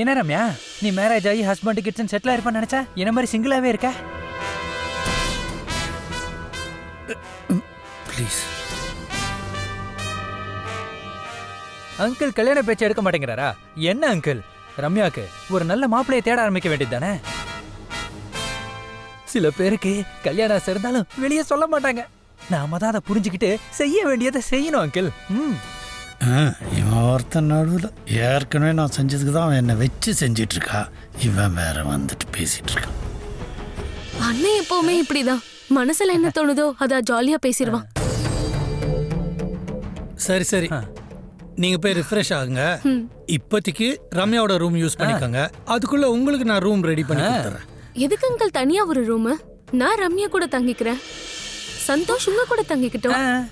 என்ன ரம்யா? நீ மேரேஜ் ஆகி ஹஸ்பண்ட் கிட்ஸ் செட்டில் இருப்பேன்னு நினைச்சா என்ன மாதிரி சிங்கிளாவே இருக்க? ப்ளீஸ் அங்கிள் கல்யாண பேச்சு எடுக்க மாட்டேங்கிறாரா? என்ன அங்கிள் ரம்யாக்கு ஒரு நல்ல மாப்பிள்ளையை தேட ஆரம்பிக்க வேண்டியது தானே? சில பேருக்கு கல்யாணம் இருந்தாலும் வெளியே சொல்ல மாட்டாங்க. நாம தான் அதை புரிஞ்சுக்கிட்டு செய்ய வேண்டியதை செய்யணும் அங்கிள் ம். இவன் ஒருத்தன் நடுவில் ஏற்கனவே நான் செஞ்சதுக்கு தான் அவன் என்னை வச்சு செஞ்சிட்டு இருக்கா இவன் வேற வந்துட்டு பேசிட்டு இருக்கான் அண்ணன் எப்பவுமே இப்படிதான். மனசுல என்ன தோணுதோ அத ஜாலியா பேசிடுவான். சரி சரி. நீங்க போய் ரிஃப்ரெஷ் ஆகுங்க. இப்போதைக்கு ரம்யாவோட ரூம் யூஸ் பண்ணிக்கோங்க. அதுக்குள்ள உங்களுக்கு நான் ரூம் ரெடி பண்ணி கொடுத்துறேன். எதுக்கு அங்கிள் தனியா ஒரு ரூம் நான் ரம்யா கூட தங்கிக்கிறேன். சந்தோஷ் உங்க கூட தங்கிக்கிட்டோம்.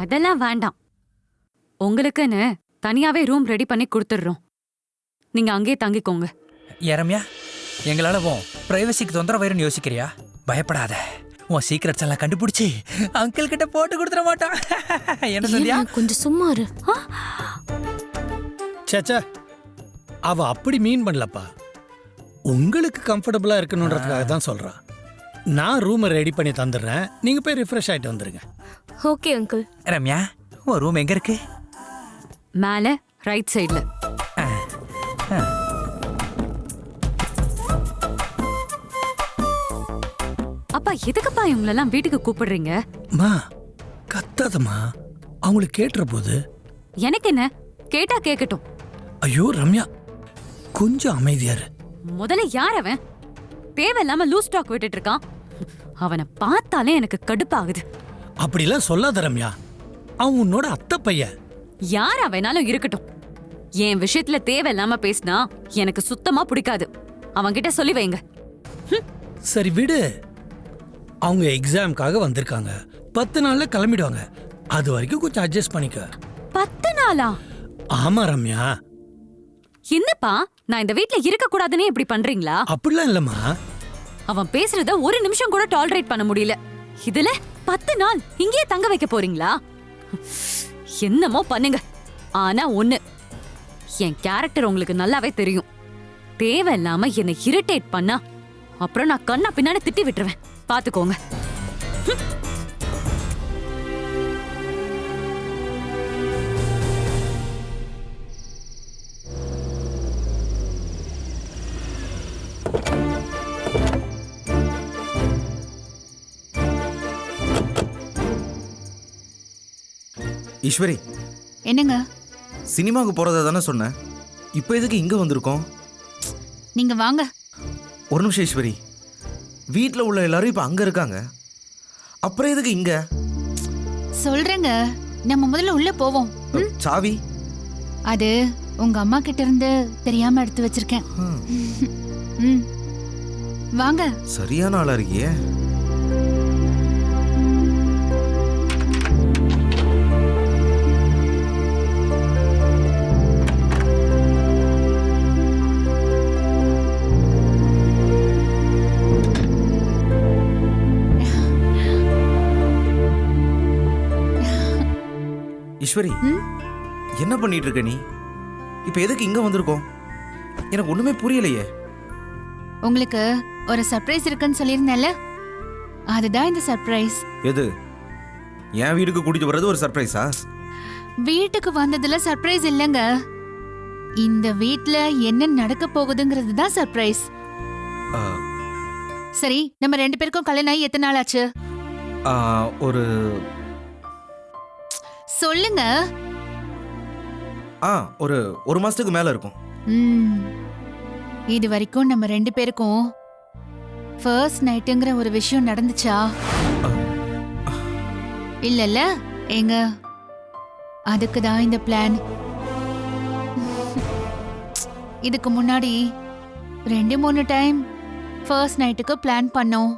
அதெல்லாம் வேண்டாம். உங்களுக்குன்னு தனியாவே ரூம் ரெடி பண்ணி கொடுத்துடுறோம். நீங்க அங்கேயே தங்கிக்கோங்க. ரம்யா எங்களால உன் பிரைவசிக்கு தொந்தரவாயிருன்னு யோசிக்கிறியா? பயப்படாத. உன் சீக்கிரட்ஸ் எல்லாம் கண்டுபிடிச்சி அங்கிள் கிட்ட போட்டு கொடுத்துட மாட்டான். என்ன சொல்லியா கொஞ்சம் சும்மா இரு. சேச்சா அவ அப்படி மீன் பண்ணலப்பா. உங்களுக்கு கம்ஃபர்டபுளா இருக்கணுன்றதுக்காக தான் சொல்றா. நான் ரூமை ரெடி பண்ணி தந்துடுறேன். நீங்க போய் ரிஃப்ரெஷ் ஆயிட்டு வந்துருங்க. ஓகே அங்கிள் ரம்யா உன் ரூம் எங்க இருக்கு? மேல ரைட் சைடுல அப்பா எதுக்குப்பா இவங்களெல்லாம் வீட்டுக்கு கூப்பிடுறீங்க? மா கத்தாதம்மா. அவங்களுக்கு கேட்டுற போது எனக்கு என்ன? கேட்டா கேட்கட்டும் ஐயோ ரம்யா கொஞ்சம் அமைதியா இரு. முதல்ல யார் அவன்? தேவையில்லாம லூஸ் டாக் விட்டுட்டு இருக்கான் அவனை பார்த்தாலே எனக்கு கடுப்பாகுது. அப்படிலாம் சொல்லாத ரம்யா. அவன் உன்னோட அத்தை பையன். யாரா வேணாலும் இருக்கட்டும். என் விஷயத்துல தேவையில்லாம பேசினா எனக்கு சுத்தமா பிடிக்காது. அவன்கிட்ட சொல்லி வைங்க. சரி விடு. அவங்க எக்ஸாம்க்காக வந்திருக்காங்க. பத்து நாள்ல கிளம்பிடுவாங்க. அது வரைக்கும் கொஞ்சம் அட்ஜஸ்ட் பண்ணிக்க. பத்து நாளா? ஆமா ரம்யா. என்னப்பா? நான் இந்த வீட்ல இருக்க கூடாதுன்னு இப்படி பண்றீங்களா? அப்படிலாம் இல்லம்மா. அவன் பேசுறத ஒரு நிமிஷம் கூட டாலரேட் பண்ண முடியல. இதுல பத்து நாள் இங்கேயே தங்க வைக்க போறீங்களா? என்னமோ பண்ணுங்க. ஆனா ஒண்ணு என் கேரக்டர் உங்களுக்கு நல்லாவே தெரியும். தேவையில்லாம என்னை இரிட்டேட் பண்ணா அப்புறம் நான் கண்ணா பின்னாடி திட்டி விட்டுருவேன். பாத்துக்கோங்க. ஈஸ்வரி. என்னங்க? சினிமாவுக்கு போறதா தானே சொன்னேன் இப்போ எதுக்கு இங்க வந்திருக்கோம்? நீங்க வாங்க. ஒரு நிமிஷம் ஈஸ்வரி. வீட்டில் உள்ள எல்லாரும் இப்போ அங்க இருக்காங்க. அப்புறம் எதுக்கு இங்க? சொல்றேங்க. நம்ம முதல்ல உள்ள போவோம். ம்? சாவி. அது உங்க அம்மா கிட்ட இருந்து தெரியாம எடுத்து வச்சிருக்கேன். ம். வாங்க. சரியான ஆளா இருக்கியே. ஈஸ்வரி? என்ன பண்ணிட்டு இருக்க நீ? இப்போ எதுக்கு இங்க வந்திருக்கோம்? எனக்கு ஒண்ணுமே புரியலையே. உங்களுக்கு ஒரு சர்ப்ரைஸ் இருக்குன்னு சொல்லியிருந்தேன்ல? அதுதான் இந்த சர்ப்ரைஸ் எது? என் வீட்டுக்கு கூட்டிட்டு வர்றது ஒரு சர்ப்ரைஸா வீட்டுக்கு வந்ததுல சர்ப்ரைஸ் இல்லைங்க. இந்த வீட்ல என்ன நடக்க போகுதுங்கிறது தான் சர்ப்ரைஸ் சரி நம்ம ரெண்டு பேருக்கும் கல்யாணம் ஆகி எத்தனை நாள் ஆச்சு? ஒரு சொல்லுங்க. ஆ ஒரு ஒரு மாசத்துக்கு மேல இருக்கும். ம். இது வரைக்கும் நம்ம ரெண்டு பேருக்கும் ஃபர்ஸ்ட் நைட்டுங்கிற ஒரு விஷயம் நடந்துச்சா? இல்லல்ல ஏங்க? அதுக்கு தான் இந்த பிளான் இதுக்கு முன்னாடி ரெண்டு மூணு டைம் ஃபர்ஸ்ட் நைட்டுக்கு பிளான் பண்ணோம்.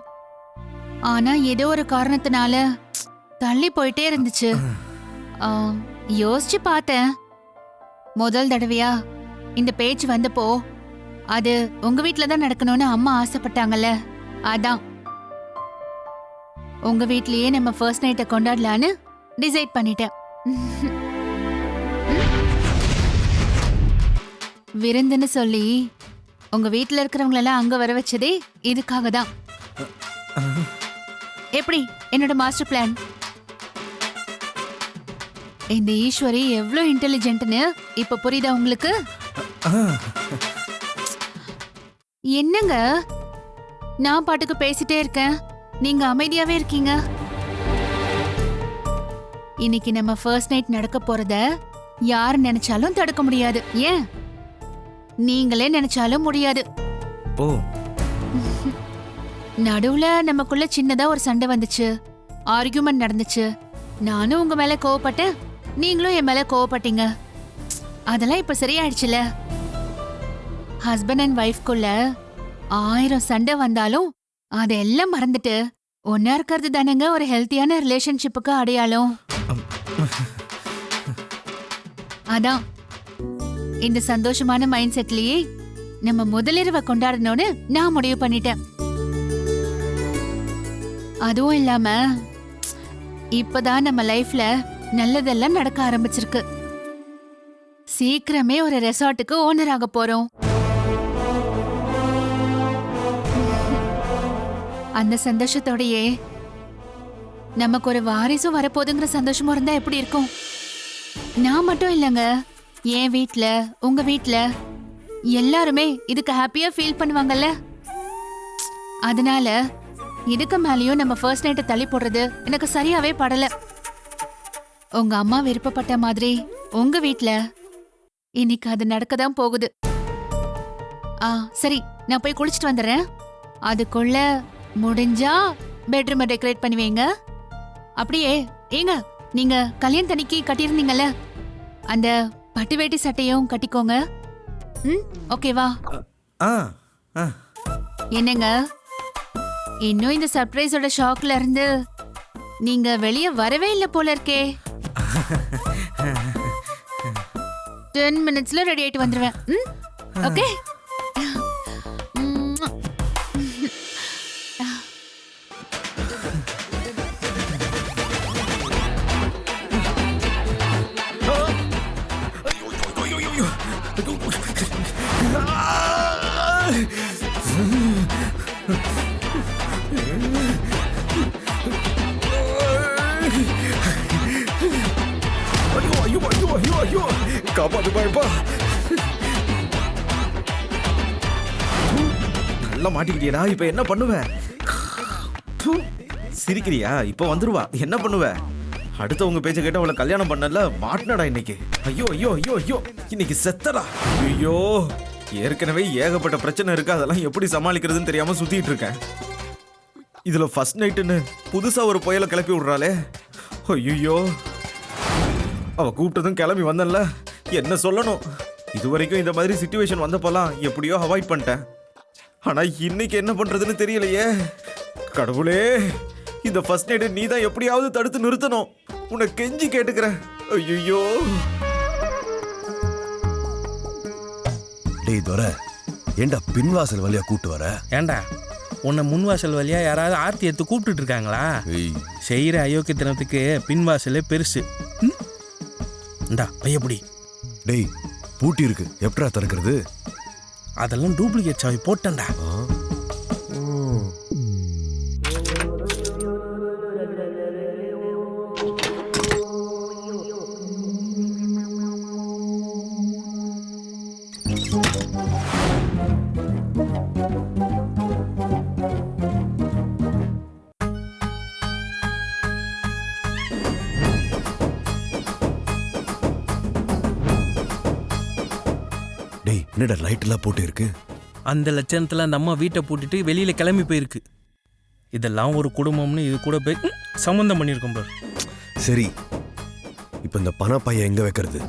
ஆனா ஏதோ ஒரு காரணத்தினால தள்ளி போயிட்டே இருந்துச்சு. யோசிச்சு பார்த்தேன். முதல் தடவையா இந்த பேச்சு வந்தப்போ அது உங்க வீட்ல தான் நடக்கணும்னு அம்மா ஆசைப்பட்டாங்கல்ல அதான். உங்க வீட்லயே நம்ம ஃபர்ஸ்ட் நைட்டை கொண்டாடலான்னு டிசைட் பண்ணிட்டேன். விருந்துன்னு சொல்லி உங்க வீட்ல இருக்கிறவங்களெல்லாம் அங்க வர வச்சதே இதுக்காக தான். எப்படி? என்னோட மாஸ்டர் பிளான் இந்த ஈஸ்வரி எவ்வளோ இன்டெலிஜென்ட்னு இப்ப புரியுதா உங்களுக்கு? என்னங்க? நான் பாட்டுக்கு பேசிட்டே இருக்கேன். நீங்க அமைதியாவே இருக்கீங்க. இன்னைக்கு நம்ம ஃபர்ஸ்ட் நைட் நடக்க போறத யார் நினைச்சாலும் தடுக்க முடியாது. ஏன்? நீங்களே நினைச்சாலும் முடியாது. ஓ. நடுவுல நமக்குள்ள சின்னதா ஒரு சண்டை வந்துச்சு. ஆர்கியூமெண்ட் நடந்துச்சு. நானும் உங்க மேல கோவப்பட்டேன். நீங்களும் என் மேல கோவப்பட்டீங்க. அதெல்லாம் இப்ப சரியாயிடுச்சுல. ஹஸ்பண்ட் அண்ட் ஒய்ஃப்குள்ள ஆயிரம் சண்டை வந்தாலும் அதெல்லாம் மறந்துட்டு ஒன்னா இருக்கிறது தானேங்க ஒரு ஹெல்த்தியான ரிலேஷன்ஷிப்புக்கு அடையாளம். அதான். இந்த சந்தோஷமான மைண்ட் செட்லயே நம்ம முதலிரவை கொண்டாடணும்னு நான் முடிவு பண்ணிட்டேன். அதுவும் இல்லாம இப்பதான் நம்ம லைஃப்ல நல்லதெல்லாம் நடக்க ஆரம்பிச்சிருக்கு. சீக்கிரமே ஒரு ரெசார்ட்டுக்கு ஓனர் ஆக போறோம். அந்த சந்தோஷத்தோடயே நமக்கு ஒரு வாரிசும் வரப்போகுதுங்கிற சந்தோஷமும் இருந்தா எப்படி இருக்கும்? நான் மட்டும் இல்லைங்க. என் வீட்ல உங்க வீட்ல எல்லாருமே இதுக்கு ஹாப்பியா ஃபீல் பண்ணுவாங்கல்ல? அதனால இதுக்கு மேலேயும் நம்ம ஃபர்ஸ்ட் நைட்டை தள்ளி போடுறது எனக்கு சரியாவே படலை. உங்க அம்மா விருப்பப்பட்ட மாதிரி உங்க வீட்ல இன்னைக்கு அது நடக்க தான் போகுது. ஆ சரி நான் போய் குளிச்சுட்டு வந்துடுறேன். அதுக்குள்ள முடிஞ்சா பெட்ரூமை டெக்கரேட் பண்ணி வைங்க அப்படியே ஏங்க நீங்க கல்யாண தனிக்கு கட்டியிருந்தீங்கல்ல? அந்த பட்டு வேட்டி சட்டையும் கட்டிக்கோங்க. ம் ஓகேவா ஆ ஆ. என்னங்க இன்னும் இந்த சர்ப்ரைஸோட ஷாக்ல இருந்து நீங்க வெளியே வரவே இல்லை போல இருக்கே. டென் மினிட்ஸ்ல ரெடி ஆயிட்டு வந்துருவேன் ம்? ஓகே மாட்டிக்கிட்டியடா இப்போ என்ன பண்ணுவேன் சிரிக்கிறியா? இப்போ வந்துருவா. என்ன பண்ணுவ? அடுத்தவங்க பேச்ச கேட்டு அவளை கல்யாணம் பண்ணல மாட்டினடா இன்னைக்கு. ஐயோ ஐயோ ஐயோ ஐயோ இன்னைக்கு செத்தடா. ஐயோ ஏற்கனவே ஏகப்பட்ட பிரச்சனை இருக்கு. அதெல்லாம் எப்படி சமாளிக்கிறதுன்னு தெரியாம சுத்திட்டு இருக்கேன். இதுல ஃபர்ஸ்ட் நைட்டுன்னு புதுசா ஒரு புயலை கிளப்பி விடுறாளே. ஐயோ அவ கூப்பிட்டதும் கிளம்பி வந்தேன்ல. என்ன சொல்லணும்? இது வரைக்கும் இந்த மாதிரி சுச்சுவேஷன் வந்தப்போலாம் எப்படியோ அவாய்ட் பண்ணிட்டேன். ஆனா இன்னைக்கு என்ன பண்றதுன்னு தெரியலையே. கடவுளே இந்த ஃபர்ஸ்ட் நைட் நீ தான் எப்படியாவது தடுத்து நிறுத்தணும். உன்னை கெஞ்சி கேட்டுக்கிறேன். ஐயோ டேய் துர ஏண்டா பின்வாசல் வழியா கூட்டு வர? ஏண்டா உன்னை முன்வாசல் வழியா யாராவது ஆர்த்தி எடுத்து கூப்பிட்டுட்டு இருக்காங்களா? ஏய். செய்கிற அயோக்கியத்தனத்துக்கு பின்வாசலே பெருசு. ம்? இந்தா பையப்படி டேய் பூட்டி இருக்கு. எப்படா திறக்கிறது? அதெல்லாம் டூப்ளிகேட் சாவி போட்டேன்டா. அந்த லட்சணத்தில் அந்த அம்மா வீட்டை பூட்டிட்டு வெளியில் கிளம்பி போயிருக்கு. இதெல்லாம் ஒரு குடும்பம்னு இது கூட போய் சம்மந்தம் பண்ணியிருக்கோம் பார். சரி இப்போ இந்த பண எங்கே வைக்கிறது?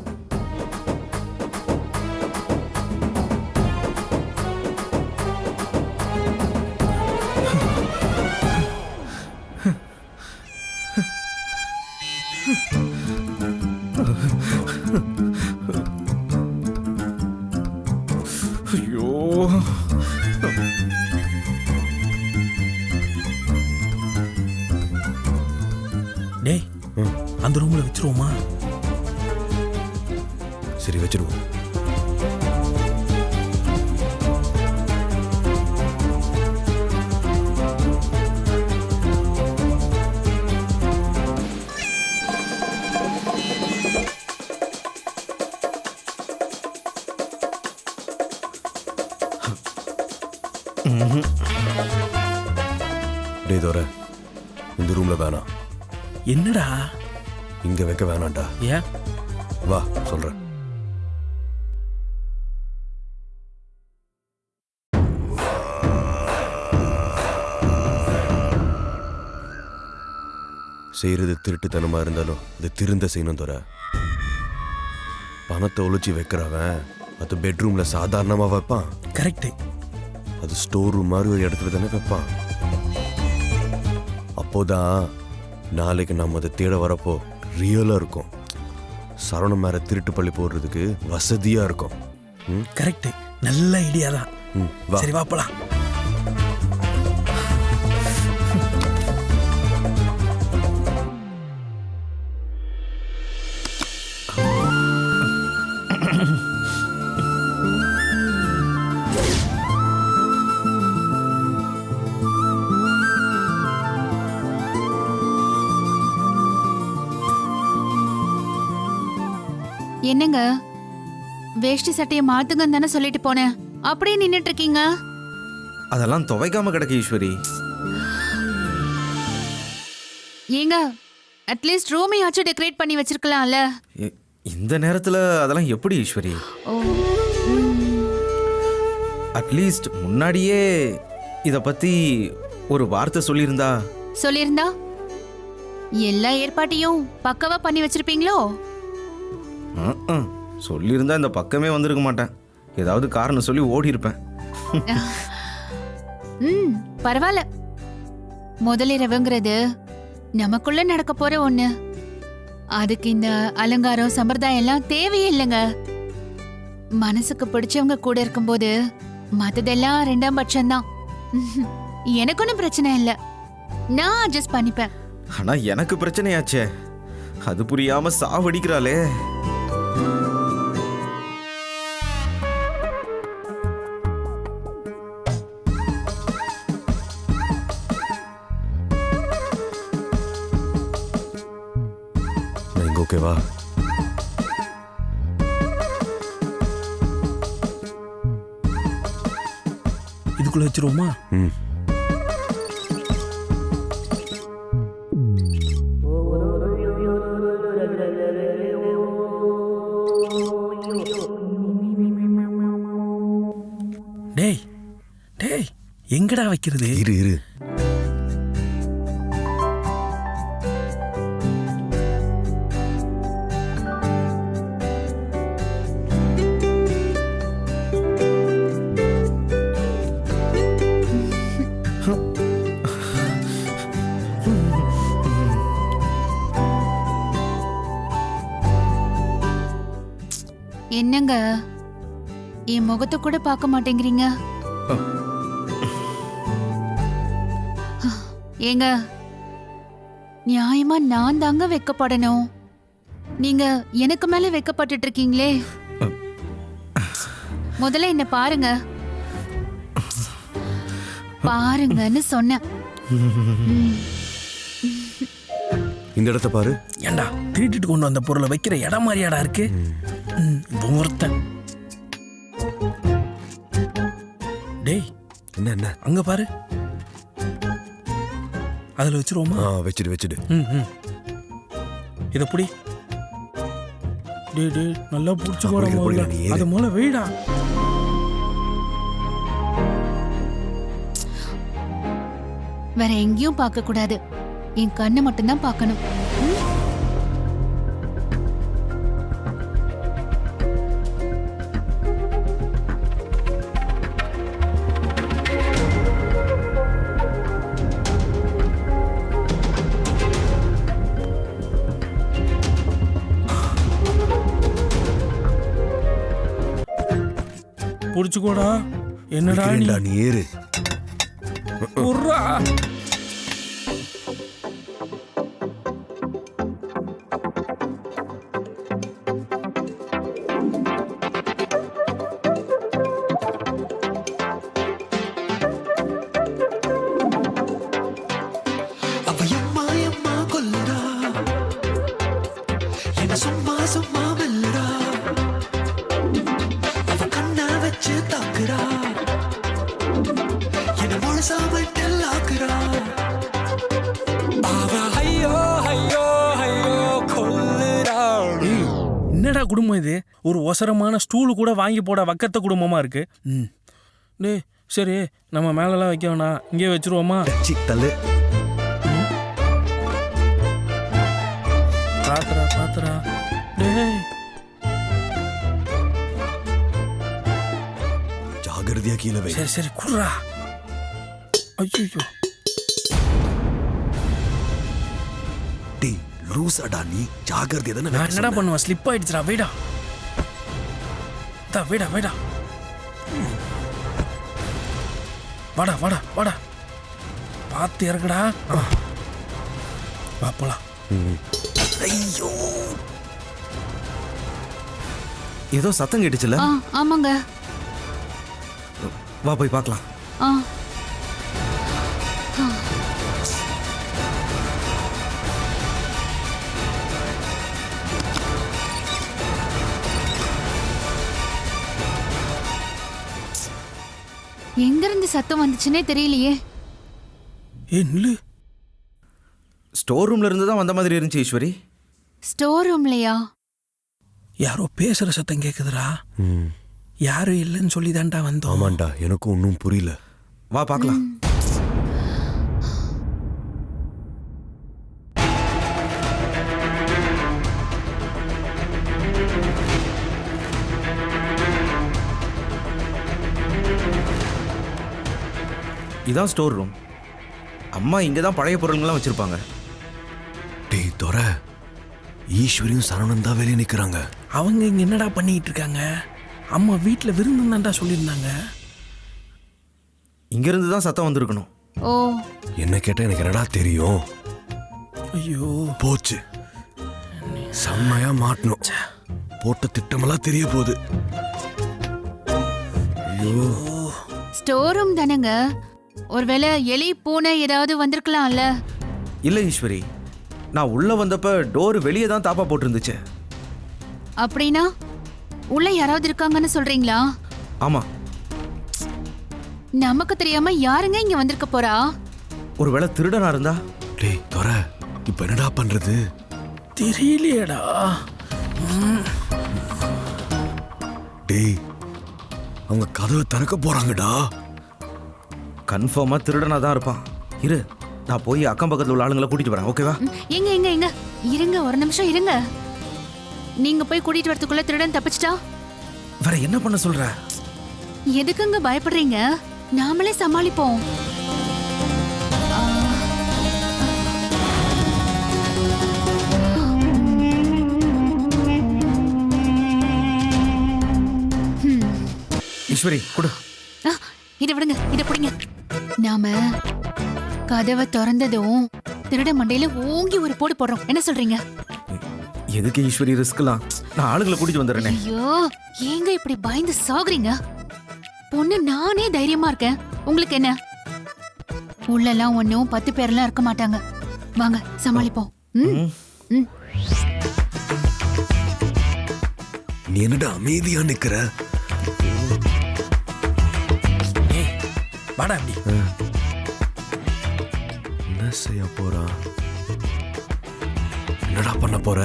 என்னடா? இங்க வைக்க வேணாம்டா. ஏன்? வா சொல்றேன். செய்யறது திருட்டுத்தனமா இருந்தாலும் அது திருந்த செய்யணும் தோற. பணத்தை ஒளிச்சு வைக்கிறவன் அது பெட்ரூம்ல சாதாரணமா வைப்பான். கரெக்டு அது ஸ்டோர் ரூம் மாதிரி ஒரு இடத்துல தானே வைப்பான். அப்போதான் நாளைக்கு நம்ம அதை தேட வரப்போ ரியலா இருக்கும். சரவணன் மேல திருட்டு பள்ளி போடுறதுக்கு வசதியா இருக்கும். கரெக்டு நல்ல ஐடியா தான். சரி வா என்னங்க? வேஷ்டி சட்டையை மாத்துங்கன்னு தானே சொல்லிட்டு போனேன். அப்படியே நின்னுட்டு இருக்கீங்க அதெல்லாம் துவைக்காம கிடக்கு ஈஸ்வரி. ஏங்க அட்லீஸ்ட் ரூமையாச்சும் டெக்கரேட் பண்ணி வச்சிருக்கலாம்ல? இந்த நேரத்துல அதெல்லாம் எப்படி ஈஸ்வரி? அட்லீஸ்ட் முன்னாடியே இத பத்தி ஒரு வார்த்தை சொல்லியிருந்தா. சொல்லியிருந்தா? எல்லா ஏற்பாட்டையும் பக்கவா பண்ணி வச்சிருப்பீங்களோ. சொல்லியிருந்தா இந்த பக்கமே வந்திருக்க மாட்டேன். ஏதாவது காரணம் சொல்லி ஓடி இருப்பேன் ம் பரவாயில்ல. முதலிரவுங்கிறது நமக்குள்ள நடக்க போற ஒண்ணு. அதுக்கு இந்த அலங்காரம் சம்பிரதாயம் எல்லாம் தேவையே இல்லைங்க மனசுக்கு பிடிச்சவங்க கூட இருக்கும்போது மத்ததெல்லாம் ரெண்டாம் பட்சம்தான். எனக்கு ஒன்றும் பிரச்சனை இல்லை. நான் அட்ஜஸ்ட் பண்ணிப்பேன். ஆனா எனக்கு பிரச்சனையாச்சே. அது புரியாம சாவடிக்கிறாளே. ஓகேவா இதுக்குள்ள வச்சிருவோமா? ம். எங்கடா வைக்கிறது? இரு இரு. என்னங்க? என் முகத்தை கூட பார்க்க மாட்டேங்கிறீங்க? ஏங்க நியாயமா நான் தாங்க வெக்கப்படணும். நீங்க எனக்கு மேல வெக்கப்பட்டுட்டு இருக்கீங்களே முதல்ல என்ன பாருங்க. பாருங்கன்னு சொன்னேன். இந்த இடத்த பாரு. ஏண்டா திருட்டிட்டு கொண்டு வந்த பொருளை வைக்கிற இடம் மாதிரியாடா இருக்கு? ஒருத்தன். டேய் என்ன என்ன? அங்க பாரு. அதுல வச்சிருவோமா? ஆ வச்சிடு வச்சிடு. ம் ம். இத புடி. டேய் டேய் நல்லா புடிச்சு போட முதல்ல. அது மூல வெயிடா. வேற எங்கேயும் பார்க்க கூடாது. என் கண்ணு மட்டும்தான் பார்க்கணும். புடிச்சுக்கோடா. என்னடா நீ? நீ ஏறு. ஒரு ஒசரமான ஸ்டூலு கூட வாங்கி போட வக்கத்த குடும்பமா இருக்கு. ம். டேய் சரி நம்ம மேலெல்லாம் வைக்க வேணாம். இங்கேயே வச்சிருவோமா? சி தள்ளு. பாத்துறா பாத்துறா டேய். ஜாகிரதையா கீழே வை. சரி சரி குடுறா. ஐயோ டேய் லூசாடா நீ. ஜாகிரதையா தானே என்னடா. பண்ணுவேன் ஸ்லிப் ஆயிடுச்சுடா வைடா. தா வைடா வைடா. வாடா வாடா வாடா. பார்த்து இறக்குடா. வா போலாம். ஐயோ. ஏதோ சத்தம் கேட்டுச்சுல ஆமாங்க. வா போய் பார்க்கலாம். ஆ. எங்க இருந்து சத்தம் வந்துச்சுன்னே தெரியலையே. ஏ நில்லு. ஸ்டோர் ரூம்ல இருந்து தான் வந்த மாதிரி இருந்துச்சு ஈஸ்வரி. ஸ்டோர் ரூம்லயா யாரோ பேசுற சத்தம் கேக்குதுடா. ம், யாரும் இல்லைன்னு சொல்லி தான்டா வந்தோம். ஆமாண்டா எனக்கும் ஒன்றும் புரியல. வா பார்க்கலாம். இதான் ஸ்டோர் ரூம். அம்மா இங்கே தான் பழைய பொருள்கள்லாம் வச்சுருப்பாங்க. டேய் தொர. ஈஸ்வரியும் சரவணன் தான் வெளியே நிக்கிறாங்க. அவங்க இங்க என்னடா பண்ணிட்டு இருக்காங்க அம்மா வீட்டில் விருந்து தான்டா சொல்லியிருந்தாங்க. இங்கேருந்து தான் சத்தம் வந்திருக்கணும். ஓ. என்ன கேட்டா எனக்கு என்னடா தெரியும்? ஐயோ. போச்சு. செம்மையா மாட்டணும். போட்ட திட்டமெல்லாம் தெரிய போகுது. ஐயோ. ஸ்டோர் ரூம் தானேங்க? ஒருவேளை எலி பூனை ஏதாவது வந்திருக்கலாம்ல? இல்லை ஈஸ்வரி நான் உள்ளே வந்தப்ப டோர் வெளியே தான் தாப்பா போட்டிருந்துச்சு. அப்படின்னா உள்ள யாராவது இருக்காங்கன்னு சொல்றீங்களா? ஆமாம் நமக்கு தெரியாம யாருங்க இங்க வந்திருக்க போறா? ஒருவேளை திருடனா இருந்தா? டேய் தொர இப்ப என்னடா பண்றது? தெரியலையேடா. டேய் அவங்க கதவை திறக்க போறாங்கடா. கன்ஃபார்மாக திருடனா தான் இருப்பான் இரு நான் போய் அக்கம் பக்கத்தில் உள்ள ஆளுங்களை கூட்டிட்டு வரேன் ஓகேவா எங்க எங்க எங்க இருங்க ஒரு நிமிஷம் இருங்க நீங்க போய் கூட்டிட்டு வரதுக்குள்ள திருடன் தப்பிச்சிட்டா வேற என்ன பண்ண சொல்ற எதுக்குங்க பயப்படுறீங்க நாமளே சமாளிப்போம். ஈஸ்வரி கொடு இதை விடுங்க இதை பிடிங்க நாம கதவை திறந்ததும் திருட மண்டையில ஓங்கி ஒரு போடு போடுறோம். என்ன சொல்றீங்க? எதுக்கு ஈஸ்வரி ரிஸ்க்லாம் நான் ஆளுங்களை கூட்டிட்டு வந்துடுறேனே. ஐயோ ஏங்க இப்படி பயந்து சாகுறீங்க? பொண்ணு நானே தைரியமா இருக்கேன். உங்களுக்கு என்ன? உள்ளெல்லாம் ஒன்னும் பத்து பேர்லாம் இருக்க மாட்டாங்க. வாங்க சமாளிப்போம்? ம். ம். நீ என்னடா அமைதியா நிக்கிற? வாடா அப்படி. என்ன செய்ய போறா? என்னடா பண்ண போற?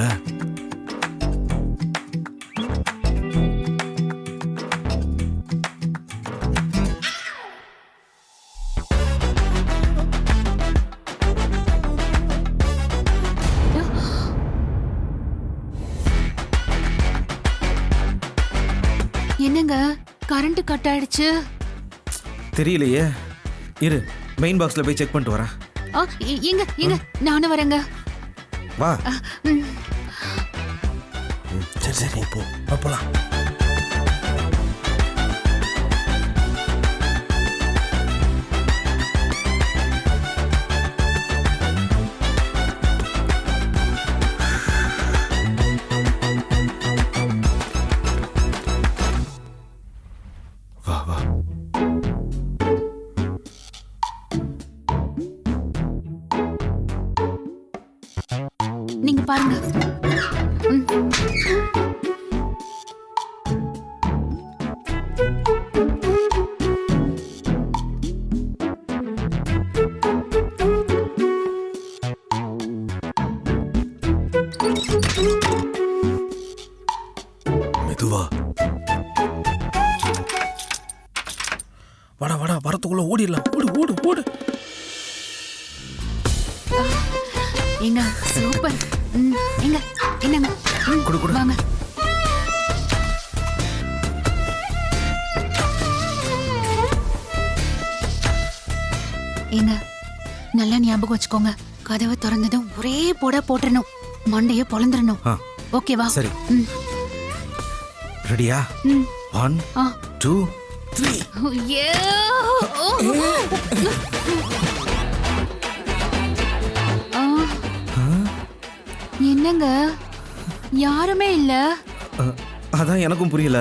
என்னங்க? கரண்ட் கட் ஆயிடுச்சு. தெரியலையே. இரு மெயின் பாக்ஸில் போய் செக் பண்ணிட்டு வரேன். ஆ, எங்க எங்க நானும் வரேங்க. வா. ம். சரி சரி போ. வா, வச்சுக்கோங்க. கதவை திறந்ததும் ஒரே போட போட்டுறணும். மண்டைய பொழந்துடணும் ஓகேவா சரி. ரெடியா. ஒன். டூ! ஆ. என்னங்க? யாருமே இல்ல? அதான் எனக்கும் புரியல.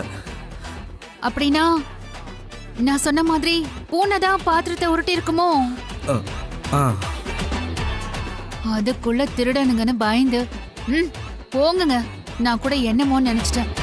அப்படின்னா நான் சொன்ன மாதிரி பூனைதான் பாத்திரத்தை உருட்டி இருக்குமோ ஆ. அதுக்குள்ள திருடனுங்கன்னு பயந்து ம் போங்குங்க. நான் கூட என்னமோன்னு நினைச்சிட்டேன்.